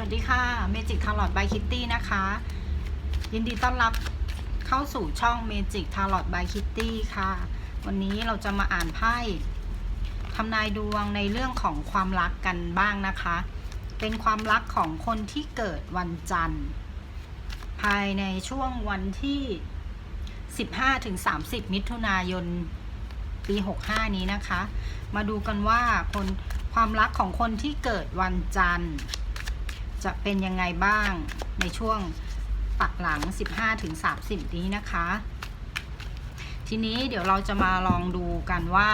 วัสดีค่ะเมจิกทาร์ลอตบายคิตตี้นะคะ ยินดีต้อนรับเข้าสู่ช่องเมจิกทาร์ลอตบายคิตตี้ค่ะ วันนี้เราจะมาอ่านไพ่ทำนายดวงในเรื่องของความรักกันบ้างนะคะ เป็นความรักของคนที่เกิดวันจันทร์ ภายในช่วงวันที่ 15-30 มิถุนายน ปี 65 นี้นะคะ มาดูกันว่าคนความรักของคนที่เกิดวันจันทร์ จะเป็นยังไงบ้างในช่วงปักหลัง 15-30 นี้นะคะ ทีนี้เดี๋ยวเราจะมาลองดูกันว่า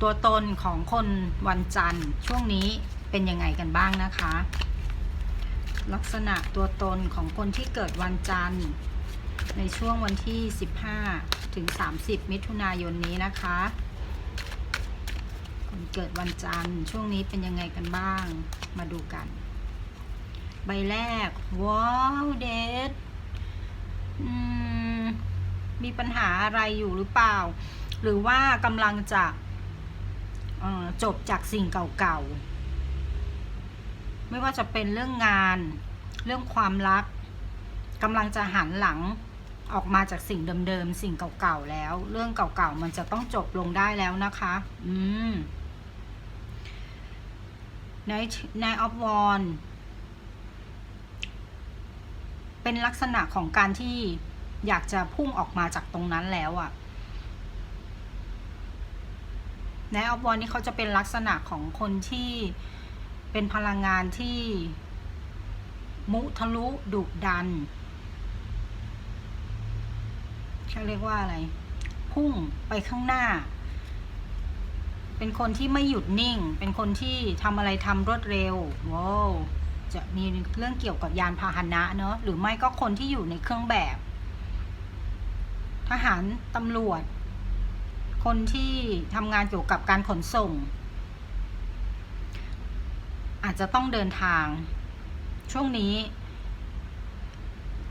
ตัวตนของคนวันจันทร์ช่วงนี้เป็นยังไงกันบ้างนะคะ ลักษณะตัวตนของคนที่เกิดวันจันทร์ ในช่วงวันที่ 15 ถึง 30 มิถุนายนนี้นะคะ คนเกิดวันจันทร์ช่วงนี้เป็นยังไงกันบ้างมาดูกัน ใบแรก ว้าวเดทมีปัญหาอะไรอยู่หรือเปล่า หรือว่ากำลังจะจบจากสิ่งเก่าๆ ไม่ว่าจะเป็นเรื่องงาน เรื่องความรักกำลังจะหันหลังออกมาจากสิ่งเดิมๆ สิ่งเก่าๆ แล้ว เรื่องเก่าๆ มันจะต้องจบลงได้แล้วนะคะ อืม Knight Knight of Wands เป็นลักษณะของการที่อยากจะพุ่งออกมาจากตรงนั้นแล้วอะ่ะในออฟวอนนี่เขาจะเป็นลักษณะของคนที่เป็นพลังงานที่มุทะลุดุดันเขาเรียกว่าอะไร พุ่งไปข้างหน้า เป็นคนที่ไม่หยุดนิ่ง เป็นคนที่ทำอะไรทำรวดเร็วว้าว จะมีเรื่องเกี่ยวกับยานพาหนะเนอะหรือไม่ก็คนที่อยู่ในเครื่องแบบ ทหารตำรวจ คนที่ทำงานเกี่ยวกับการขนส่ง อาจจะต้องเดินทาง ช่วงนี้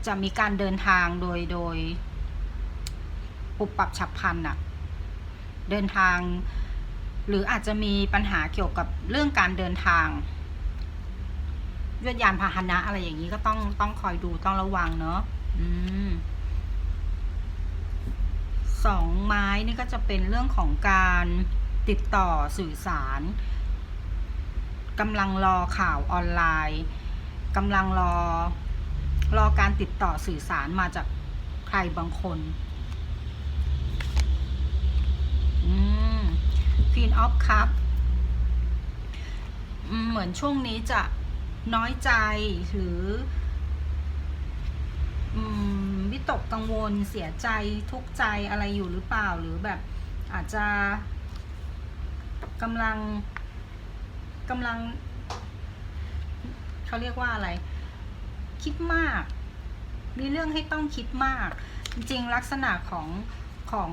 จะมีการเดินทางโดยโดยปุบปับฉับพลันอะเดินทาง หรืออาจจะมีปัญหาเกี่ยวกับเรื่องการเดินทาง ยวดยานพาหนะอะไรอย่างนี้ก็ต้องต้องคอยดูต้องระวังเนาะอืมสองไม้นี่ก็จะเป็นเรื่องของการติดต่อสื่อสารกำลังรอข่าวออนไลน์กำลังรอรอการติดต่อสื่อสารมาจากใครบางคนอืม Queen of Cup เหมือนช่วงนี้จะ น้อยใจหรือวิตกกังวลเสียใจทุกข์ใจอะไรอยู่หรือเปล่าหรือแบบอาจจะกำลังกำลังเขาเรียกว่าอะไร คิดมาก มีเรื่องให้ต้องคิดมาก จริงลักษณะของของ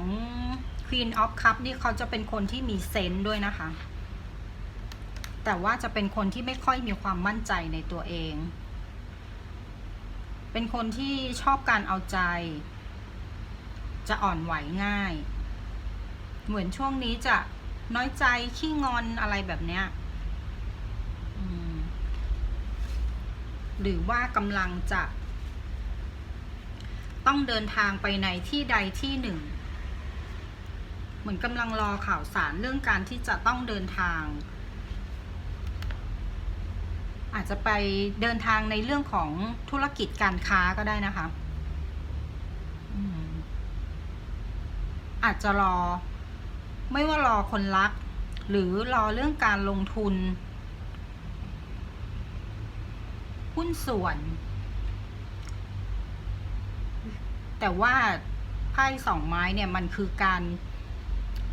Queen of Cup นี่เขาจะเป็นคนที่มีเซนส์ด้วยนะคะ แต่ว่าจะเป็นคนที่ไม่ค่อยมีความมั่นใจในตัวเอง เป็นคนที่ชอบการเอาใจ จะอ่อนไหวง่าย เหมือนช่วงนี้จะน้อยใจขี้งอนอะไรแบบเนี้ยหรือว่ากำลังจะ ต้องเดินทางไปในที่ใดที่หนึ่ง เหมือนกำลังรอข่าวสารเรื่องการที่จะต้องเดินทาง อาจจะไปเดินทางในเรื่องของธุรกิจการค้าก็ได้นะคะอาจจะรอ ไม่ว่ารอคนรัก หรือรอเรื่องการลงทุน หุ้นส่วน แต่ว่าไพ่สองไม้เนี่ยมันคือการ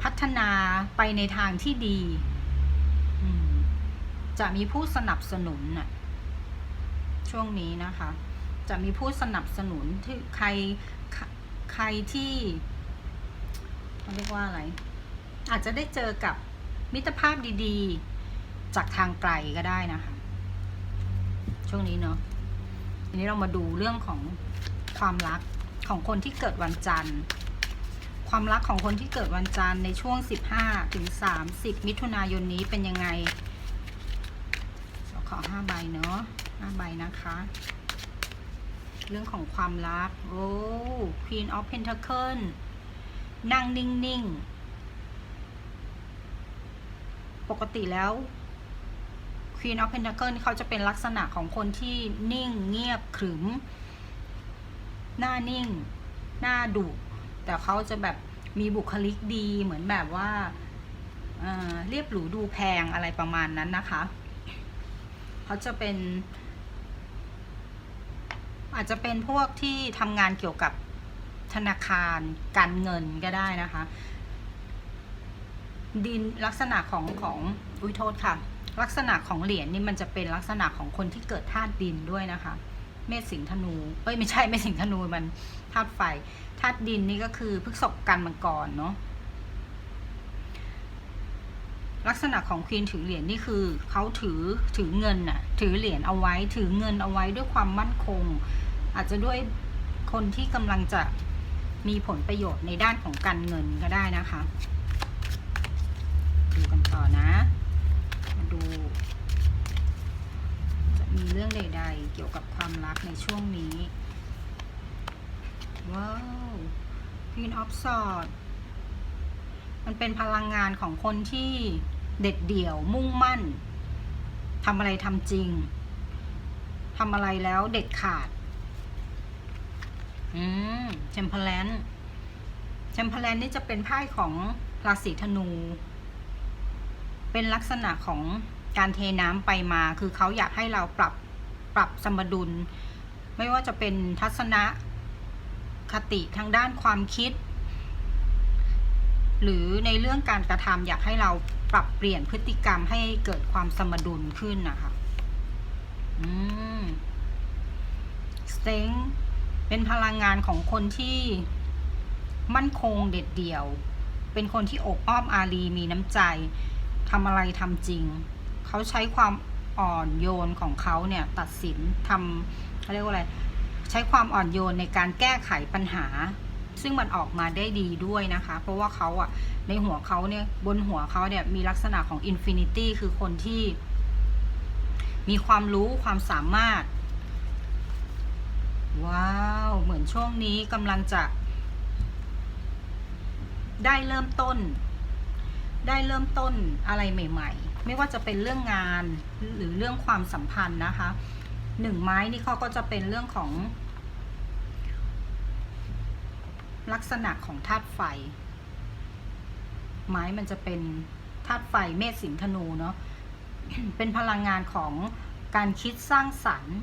พัฒนาไปในทางที่ดี จะมีผู้สนับสนุนน่ะช่วงนี้นะคะ จะมีผู้สนับสนุนที่ใครใครที่เขาเรียกว่าอะไร อาจจะได้เจอกับมิตรภาพดีๆ จากทางไกลก็ได้นะคะ ช่วงนี้เนาะทีนี้เรามาดูเรื่องของความรักของคนที่เกิดวันจันทร์ ความรักของคนที่เกิดวันจันทร์ในช่วง 15ถึง30 มิถุนายนนี้เป็นยังไง ขอห้าใบเนาะห้าใบนะคะ เรื่องของความรัก โอ้ Queen of Pentacle นั่งนิ่ง ๆ ปกติแล้ว Queen of Pentacle เขาจะเป็นลักษณะของคนที่นิ่งเงียบขรึม หน้านิ่ง หน้าดุแต่เขาจะแบบมีบุคลิกดีเหมือนแบบว่าเอ่อเรียบหรูดูแพงอะไรประมาณนั้นนะคะ เขาจะเป็น อาจจะเป็นพวกที่ทำงานเกี่ยวกับธนาคารการเงินก็ได้นะคะ ดินลักษณะของของอุ้ยโทษค่ะ ลักษณะของเหรียญนี่มันจะเป็นลักษณะของคนที่เกิดธาตุดินด้วยนะคะ เมษสิงธนู เอ้ยไม่ใช่เมษสิงธนูมันธาตุไฟธาตุดินนี่ก็คือพฤษภกันมังกรเนาะ ลักษณะของควีนถือเหรียญนี่คือเขาถือถือเงินน่ะถือเหรียญเอาไว้ถือเงินเอาไว้ด้วยความมั่นคง อาจจะด้วยคนที่กำลังจะมีผลประโยชน์ในด้านของการเงินก็ได้นะคะดูกันต่อนะมาดู จะมีเรื่องใด ๆ เกี่ยวกับความรักในช่วงนี้ ว้าว Queen of Swords มันเป็นพลังงานของคนที่ เด็ดเดี่ยว มุ่งมั่นทำอะไรทำจริงทำอะไรแล้วเด็ดขาด อืมเชมเพลนเชมเพลนนี่จะเป็นไพ่ของราศีธนู เป็นลักษณะของการเทน้ำไปมา คือเขาอยากให้เราปรับปรับสมดุล ไม่ว่าจะเป็นทัศนะคติทางด้านความคิด หรือในเรื่องการกระทำอยากให้เรา ปรับเปลี่ยนพฤติกรรมให้เกิดความสมดุลขึ้นนะคะ อืมสเต็งเป็นพลังงานของคนที่มั่นคงเด็ดเดี่ยว เป็นคนที่อบอ้อมอารีมีน้ำใจทำอะไรทำจริง เขาใช้ความอ่อนโยนของเขาเนี่ยตัดสินทำเขาเรียกว่าอะไร ใช้ความอ่อนโยนในการแก้ไขปัญหา ซึ่งมันออกมาได้ดีด้วยนะคะ เพราะว่าเขาอะในหัวเขาเนี่ยบนหัวเขาเนี่ยมีลักษณะของอินฟินิตี้คือคนที่ มีความรู้ความสามารถ ว้าว เหมือนช่วงนี้กำลังจะ ได้เริ่มต้น ได้เริ่มต้นอะไรใหม่ ๆ ไม่ว่าจะเป็นเรื่องงานหรือเรื่องความสัมพันธ์นะคะหนึ่งไม้นี่เขาก็จะเป็นเรื่องของ ลักษณะของธาตุไฟ ไม้มันจะเป็นธาตุไฟเมษสิงห์ธนูเนาะเป็นพลังงานของการคิดสร้างสรรค์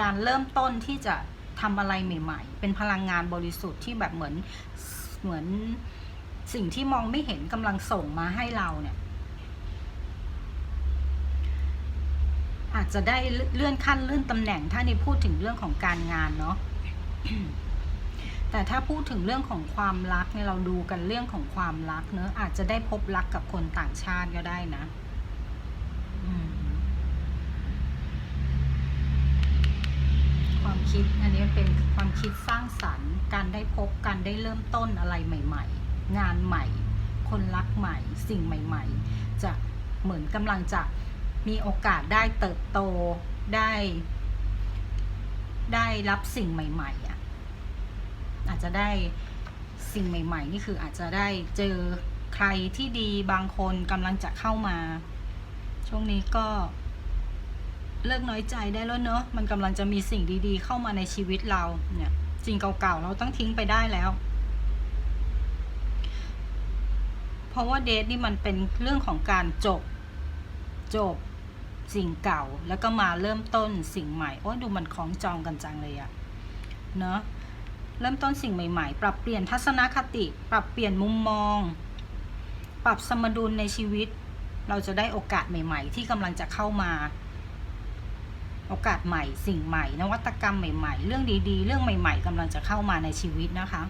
การเริ่มต้นที่จะทำอะไรใหม่ ๆ เป็นพลังงานบริสุทธิ์ที่แบบเหมือนเหมือนสิ่งที่มองไม่เห็นกำลังส่งมาให้เราเนี่ย อาจจะได้เลื่อนขั้นเลื่อนตำแหน่งถ้าในพูดถึงเรื่องของการงานเนาะ แต่ถ้าพูดถึงเรื่องของความรักเนี่ยเราดูกันเรื่องของความรักเนอะอาจจะได้พบรักกับคนต่างชาติก็ได้นะความคิดอันนี้เป็นความคิดสร้างสรรค์ การได้พบการได้เริ่มต้นอะไรใหม่ ๆ งานใหม่ คนรักใหม่ สิ่งใหม่ ๆ จะเหมือนกำลังจะมีโอกาสได้เติบโตได้ ได้รับสิ่งใหม่ ๆ อาจจะได้สิ่งใหม่ ๆ นี่คืออาจจะได้เจอใครที่ดีบางคนกำลังจะเข้ามา ช่วงนี้ก็เลิกน้อยใจได้แล้วเนอะมันกำลังจะมีสิ่งดีๆ เข้ามาในชีวิตเราเนี่ยสิ่งเก่าๆ เราต้องทิ้งไปได้แล้ว เพราะว่าเดทนี่มันเป็นเรื่องของการจบ จบสิ่งเก่าแล้วก็มาเริ่มต้นสิ่งใหม่ โอ้ดูมันคล้องจองกันจังเลยอะเนอะ เริ่มต้นสิ่งใหม่ ๆ ปรับเปลี่ยนทัศนคติ ปรับเปลี่ยนมุมมอง ปรับสมดุลในชีวิต เราจะได้โอกาสใหม่ ๆ ที่กำลังจะเข้ามา โอกาสใหม่ สิ่งใหม่ นวัตกรรมใหม่ ๆ เรื่องดีๆ เรื่องใหม่ ๆกำลังจะเข้ามาในชีวิตนะคะ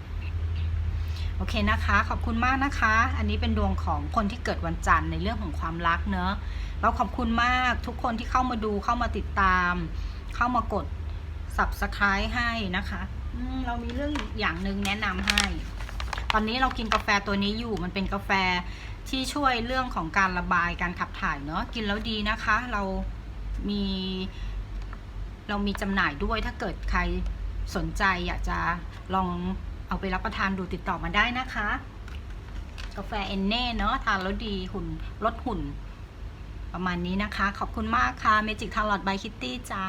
โอเคนะคะ ขอบคุณมากนะคะ อันนี้เป็นดวงของคนที่เกิดวันจันทร์ในเรื่องของความรักเนอะเราขอบคุณมากทุกคนที่เข้ามาดูเข้ามาติดตาม เข้ามากด subscribe ให้นะคะ เรามีเรื่องอย่างหนึ่งแนะนำให้ ตอนนี้เรากินกาแฟตัวนี้อยู่มันเป็นกาแฟที่ช่วยเรื่องของการระบายการขับถ่ายเนาะกินแล้วดีนะคะ เรามีเรามีจำหน่ายด้วยถ้าเกิดใครสนใจอยากจะลองเอาไปรับประทานดูติดต่อมาได้นะคะ กาแฟเอนเน่เนาะทานแล้วดีหุ่นลดหุ่น ประมาณนี้นะคะ ขอบคุณมากค่ะเมจิกทาร์ลอดบายคิตตี้จ้า